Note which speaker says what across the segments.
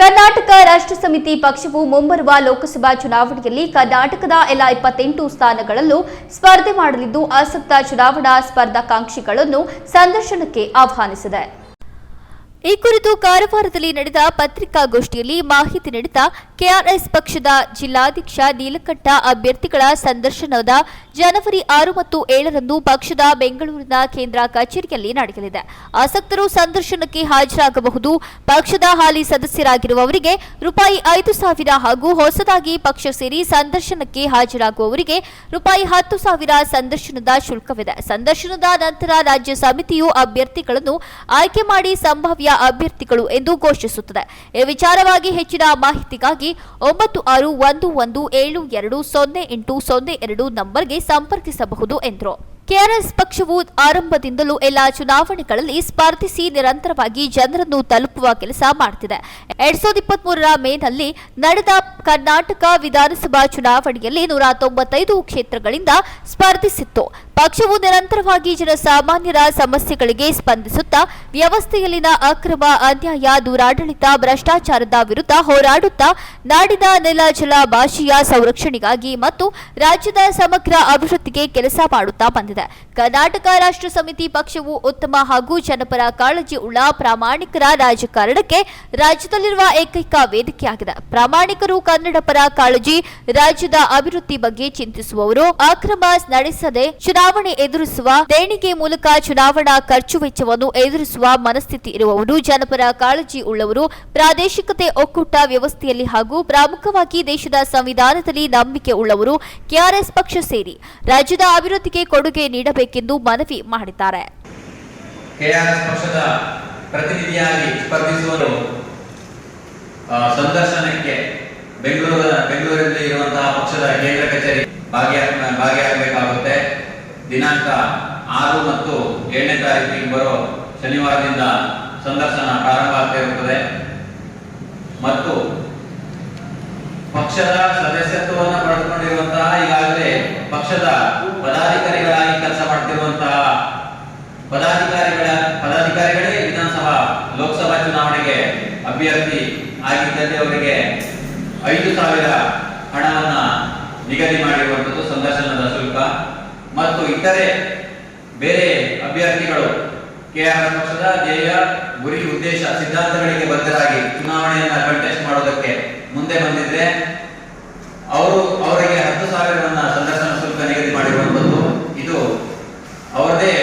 Speaker 1: ಕರ್ನಾಟಕ ರಾಷ್ಟ್ರ ಸಮಿತಿ ಪಕ್ಷವು ಮುಂಬರುವ ಲೋಕಸಭಾ ಚುನಾವಣೆಯಲ್ಲಿ ಕರ್ನಾಟಕದ ಎಲ್ಲ ಇಪ್ಪತ್ತೆಂಟು ಸ್ಥಾನಗಳಲ್ಲೂ ಸ್ಪರ್ಧೆ ಮಾಡಲಿದ್ದು, ಆಸಕ್ತ ಚುನಾವಣಾ ಸ್ಪರ್ಧಾಕಾಂಕ್ಷಿಗಳನ್ನು ಸಂದರ್ಶನಕ್ಕೆ ಆಹ್ವಾನಿಸಿದೆ. ಈ ಕುರಿತು ಕಾರವಾರದಲ್ಲಿ ನಡೆದ ಪತ್ರಿಕಾಗೋಷ್ಠಿಯಲ್ಲಿ ಮಾಹಿತಿ ನೀಡಿದ ಕೆಆರ್ಎಸ್ ಪಕ್ಷದ ಜಿಲ್ಲಾಧ್ಯಕ್ಷ ನೀಲಕಂಠ ಅಭ್ಯರ್ಥಿಗಳ ಸಂದರ್ಶನದ ಜನವರಿ ಆರು ಮತ್ತು ಏಳರಂದು ಪಕ್ಷದ ಬೆಂಗಳೂರಿನ ಕೇಂದ್ರ ಕಚೇರಿಯಲ್ಲಿ ನಡೆಯಲಿದೆ. ಆಸಕ್ತರು ಸಂದರ್ಶನಕ್ಕೆ ಹಾಜರಾಗಬಹುದು. ಪಕ್ಷದ ಹಾಲಿ ಸದಸ್ಯರಾಗಿರುವವರಿಗೆ ರೂಪಾಯಿ ಐದು ಸಾವಿರ ಹಾಗೂ ಹೊಸದಾಗಿ ಪಕ್ಷ ಸೇರಿ ಸಂದರ್ಶನಕ್ಕೆ ಹಾಜರಾಗುವವರಿಗೆ ರೂಪಾಯಿ ಹತ್ತು ಸಾವಿರ ಸಂದರ್ಶನದ ಶುಲ್ಕವಿದೆ. ಸಂದರ್ಶನದ ನಂತರ ರಾಜ್ಯ ಸಮಿತಿಯು ಅಭ್ಯರ್ಥಿಗಳನ್ನು ಆಯ್ಕೆ ಮಾಡಿ ಸಂಭಾವ್ಯ ಅಭ್ಯರ್ಥಿಗಳು ಎಂದು ಘೋಷಿಸುತ್ತದೆ. ಈ ವಿಚಾರವಾಗಿ ಹೆಚ್ಚಿನ ಮಾಹಿತಿಗಾಗಿ ಒಂಬತ್ತು ಆರು ಒಂದು ಒಂದು ಏಳು ಎರಡು ಸೊನ್ನೆ ಎಂಟು ಸೊನ್ನೆ ಎರಡು ನಂಬರ್ಗೆ ಸಂಪರ್ಕಿಸಬಹುದು ಎಂದರು. ಕೆಆರ್ಎಸ್ ಪಕ್ಷವು ಆರಂಭದಿಂದಲೂ ಎಲ್ಲಾ ಚುನಾವಣೆಗಳಲ್ಲಿ ಸ್ಪರ್ಧಿಸಿ ನಿರಂತರವಾಗಿ ಜನರನ್ನು ತಲುಪುವ ಕೆಲಸ ಮಾಡುತ್ತಿದೆ ಎರಡ್ ಸಾವಿರದ ಇಪ್ಪತ್ಮೂರರ ಮೇನಲ್ಲಿ ನಡೆದ ಕರ್ನಾಟಕ ವಿಧಾನಸಭಾ ಚುನಾವಣೆಯಲ್ಲಿ ನೂರ ತೊಂಬತ್ತೈದು ಕ್ಷೇತ್ರಗಳಿಂದ ಸ್ಪರ್ಧಿಸಿತ್ತು. ಪಕ್ಷವು ನಿರಂತರವಾಗಿ ಜನಸಾಮಾನ್ಯರ ಸಮಸ್ಯೆಗಳಿಗೆ ಸ್ಪಂದಿಸುತ್ತಾ, ವ್ಯವಸ್ಥೆಯಲ್ಲಿನ ಅಕ್ರಮ ಅನ್ಯಾಯ, ದುರಾಡಳಿತ, ಭ್ರಷ್ಟಾಚಾರದ ವಿರುದ್ಧ ಹೋರಾಡುತ್ತಾ, ನಾಡಿನ ನೆಲ ಜಲ ಭಾಷೆಯ ಸಂರಕ್ಷಣೆಗಾಗಿ ಮತ್ತು ರಾಜ್ಯದ ಸಮಗ್ರ ಅಭಿವೃದ್ಧಿಗೆ ಕೆಲಸ ಮಾಡುತ್ತಾ ಬಂದಿದೆ. ಕರ್ನಾಟಕ ರಾಷ್ಟ್ರ ಸಮಿತಿ ಪಕ್ಷವು ಉತ್ತಮ ಹಾಗೂ ಜನಪರ ಕಾಳಜಿ ಉಳ್ಳ ಪ್ರಾಮಾಣಿಕರ ರಾಜಕಾರಣಕ್ಕೆ ರಾಜ್ಯದಲ್ಲಿರುವ ಏಕೈಕ ವೇದಿಕೆಯಾಗಿದೆ. ಪ್ರಾಮಾಣಿಕರು ಕನ್ನಡ ಪರ ಕಾಳಜಿ, ರಾಜ್ಯದ ಅಭಿವೃದ್ಧಿ ಬಗ್ಗೆ ಚಿಂತಿಸುವವರು, ಅಕ್ರಮ ನಡೆಸದೆ ಚುನಾವಣೆ ಎದುರಿಸುವ, ದೇಣಿಗೆ ಮೂಲಕ ಚುನಾವಣಾ ಖರ್ಚು ವೆಚ್ಚವನ್ನು ಎದುರಿಸುವ ಮನಸ್ಥಿತಿ ಇರುವವರು, ಜನಪರ ಕಾಳಜಿ ಉಳ್ಳವರು, ಪ್ರಾದೇಶಿಕತೆ ಒಕ್ಕೂಟ ವ್ಯವಸ್ಥೆಯಲ್ಲಿ ಹಾಗೂ ಪ್ರಮುಖವಾಗಿ ದೇಶದ ಸಂವಿಧಾನದಲ್ಲಿ ನಂಬಿಕೆ ಉಳ್ಳವರು, ಕೆಆರ್ಎಸ್ ಪಕ್ಷ ಸೇರಿ. ರಾಜ್ಯದ ಅಭಿವೃದ್ಧಿಗೆ ಕೊಡುಗೆ ನೀಡಬೇಕೆಂದು ಮನವಿ ಮಾಡಿದ್ದಾರೆ.
Speaker 2: ಕೆಆರ್ಎಸ್ ಪಕ್ಷದ ಪ್ರತಿನಿಧಿಯಾಗಿ ಸ್ಪರ್ಧಿಸುವರು ಸಂದರ್ಶನಕ್ಕೆ ಬೆಂಗಳೂರು ಬೆಂಗಳೂರಲ್ಲಿ ಇರುವಂತಹ ಪಕ್ಷದ ಕೇಂದ್ರ ಕಚೇರಿ ಭಾಗಿಯ, ಭಾಗಿಯಾಗಬೇಕಾಗುತ್ತೆ. ದಿನಾಂಕ ಆರು ಮತ್ತು ಏಳನೇ ತಾರೀಕಿಗೆ ಬರೋ ಶನಿವಾರದಿಂದ ಸಂದರ್ಶನ ಪ್ರಾರಂಭ ಇರುತ್ತದೆ. ಮತ್ತು ಪಕ್ಷದ ಸದಸ್ಯತ್ವವನ್ನು ಪಡೆದುಕೊಂಡಿರುವಂತಹ ಈಗಾಗಲೇ ಪಕ್ಷದ ಪದಾಧಿಕಾರಿಗಳಾಗಿ ಕೆಲಸ ಮಾಡ್ತಿರುವಂತಹ ಪದಾಧಿಕಾರಿಗಳ ಪದಾಧಿಕಾರಿಗಳೇ ವಿಧಾನಸಭಾ ಲೋಕಸಭಾ ಚುನಾವಣೆಗೆ ಅಭ್ಯರ್ಥಿ ಆಗಿದ್ದಲ್ಲಿ ಅವರಿಗೆ ಐದು ಸಾವಿರ ಹಣವನ್ನ ನಿಗದಿ ಮಾಡಿರುವಂಥದ್ದು ಸಂದರ್ಶನದ ಶುಲ್ಕ ಮತ್ತು ಇತರೆ ಬೇರೆ ಅಭ್ಯರ್ಥಿಗಳು ಕೆಆರ್ ಪಕ್ಷದ ಧ್ಯೇಯ, ಗುರಿ, ಉದ್ದೇಶ, ಸಿದ್ಧಾಂತಗಳಿಗೆ ಬದ್ಧರಾಗಿ ಚುನಾವಣೆಯನ್ನ ಕಂಟೆಸ್ಟ್ ಮಾಡೋದಕ್ಕೆ ಮುಂದೆ ಬಂದಿದ್ರೆ ಅವರು ಅವರಿಗೆ ಹತ್ತು ಸಾವಿರವನ್ನ ಸಂದರ್ಶನ ಶುಲ್ಕ ನಿಗದಿ ಮಾಡಿರುವಂಥದ್ದು ಇದು ಅವರದೇ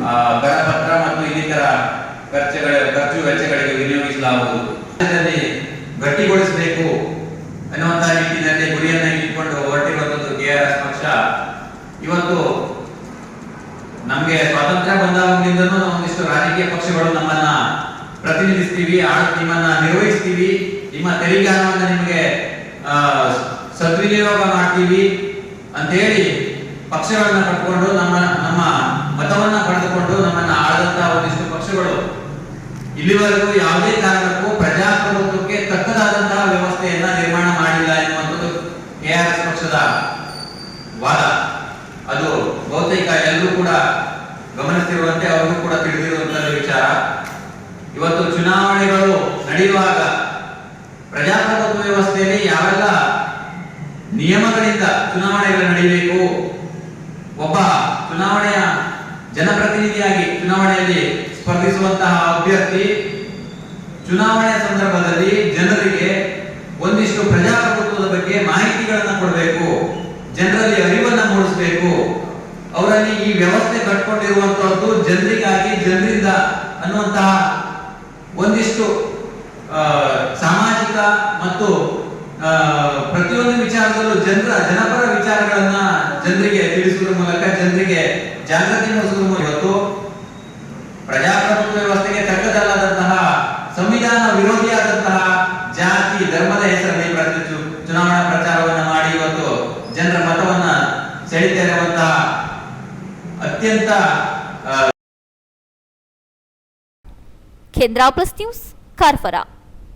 Speaker 2: ಆ, ಕರಪತ್ರ ಮತ್ತು ಇನ್ನಿತರ ಖರ್ಚುಗಳ ಖರ್ಚು ವೆಚ್ಚಗಳಿಗೆ ವಿನಿಯೋಗಿಸಲಾಗುವುದು. ಗಟ್ಟಿಗೊಳಿಸಬೇಕು ಅನ್ನುವಂತಹ ನಿಟ್ಟಿನಲ್ಲಿ ಗುರಿಯನ್ನ ಇಟ್ಕೊಂಡು ಹೊರಟಿರುವಂತದ್ದು ಕೆಆರ್ಎಸ್ ಪಕ್ಷ. ಇವತ್ತು ನಮಗೆ ಸ್ವಾತಂತ್ರ್ಯ ಬಂದಾಗಿನಿಂದನೂ ಒಂದಿಷ್ಟು ರಾಜಕೀಯ ಪಕ್ಷಗಳು ನಮ್ಮನ್ನ ಪ್ರತಿನಿಧಿಸ್ತೀವಿ ನಿಮ್ಮನ್ನ ನಿರ್ವಹಿಸ್ತೀವಿ, ನಿಮ್ಮ ತೆರಿಗೆ ಹಣವನ್ನ ನಿಮಗೆ ಸದ್ವಿನಿಯೋಗ ಮಾಡ್ತೀವಿ ಅಂತ ಹೇಳಿ ಪಕ್ಷಗಳನ್ನ ಕಟ್ಕೊಂಡು ನಮ್ಮ ನಮ್ಮ ಮತವನ್ನ ಪಡೆದುಕೊಂಡು ನಮ್ಮನ್ನ ಆಳದಂತಹ ಒಂದಿಷ್ಟು ಪಕ್ಷಗಳು ಇಲ್ಲಿವರೆಗೂ ಯಾವುದೇ ಕಾರಣಕ್ಕೂ ಪ್ರಜಾಪ್ರಭುತ್ವಕ್ಕೆ ತಕ್ಕದಾದಂತಹ ವ್ಯವಸ್ಥೆಯನ್ನ ನಿರ್ಮಾಣ ಮಾಡಿಲ್ಲ ಎನ್ನುವಂಥದ್ದು ಕೆಆರ್ಎಸ್ ಪಕ್ಷದ ವಾದ. ಅದು ಬಹುತೇಕ ಎಲ್ಲರೂ ಕೂಡ ಗಮನಿಸಿರುವಂತೆ ಅವ್ರಿಗೂ ಕೂಡ ತಿಳಿದಿರುವಂತಹ ವಿಚಾರ. ಇವತ್ತು ಚುನಾವಣೆಗಳು ನಡೆಯುವಾಗ ಪ್ರಜಾಪ್ರಭುತ್ವ ವ್ಯವಸ್ಥೆಯಲ್ಲಿ ಯಾವೆಲ್ಲ ನಿಯಮಗಳಿಂದ ಚುನಾವಣೆಗಳು ನಡೆಯಬೇಕು ಒಬ್ಬ ಚುನಾವಣೆಯ ಜನಪ್ರತಿನಿಧಿಯಾಗಿ ಚುನಾವಣೆಯಲ್ಲಿ ಸ್ಪರ್ಧಿಸುವಂತಹ ಅಭ್ಯರ್ಥಿ ಚುನಾವಣೆಯ ಸಂದರ್ಭದಲ್ಲಿ ಜನರಿಗೆ ಒಂದಿಷ್ಟು ಪ್ರಜಾಪ್ರಭುತ್ವದ ಬಗ್ಗೆ ಮಾಹಿತಿಗಳನ್ನು ಕೊಡಬೇಕು, ಜನರಲ್ಲಿ ಅರಿವನ್ನು ಮೂಡಿಸಬೇಕು. ಅವರಲ್ಲಿ ಈ ವ್ಯವಸ್ಥೆ ಕಟ್ಕೊಂಡಿರುವಂತಹದ್ದು ಜನರಿಗಾಗಿ, ಜನರಿಂದ ಅನ್ನುವಂತಹ ಒಂದಿಷ್ಟು ಸಾಮಾಜಿಕ ಮತ್ತು ಪ್ರತಿಯೊಂದು ವಿಚಾರದಲ್ಲೂ ಜನರ, ಜನಪರ ವಿಚಾರಗಳನ್ನ ಜನರಿಗೆ ತಿಳಿಸುವುದರ ಮೂಲಕ, ಜನರಿಗೆ ಜಾಗೃತಿ ಮೂಲಕ ಇವತ್ತು ಸೆಳೀತಾ ಇರುವಂತಹ ಅತ್ಯಂತ ಆ,
Speaker 1: ಕೇಂದ್ರ ಪ್ಲಸ್ ನ್ಯೂಸ್ ಕಾರ್ಫರ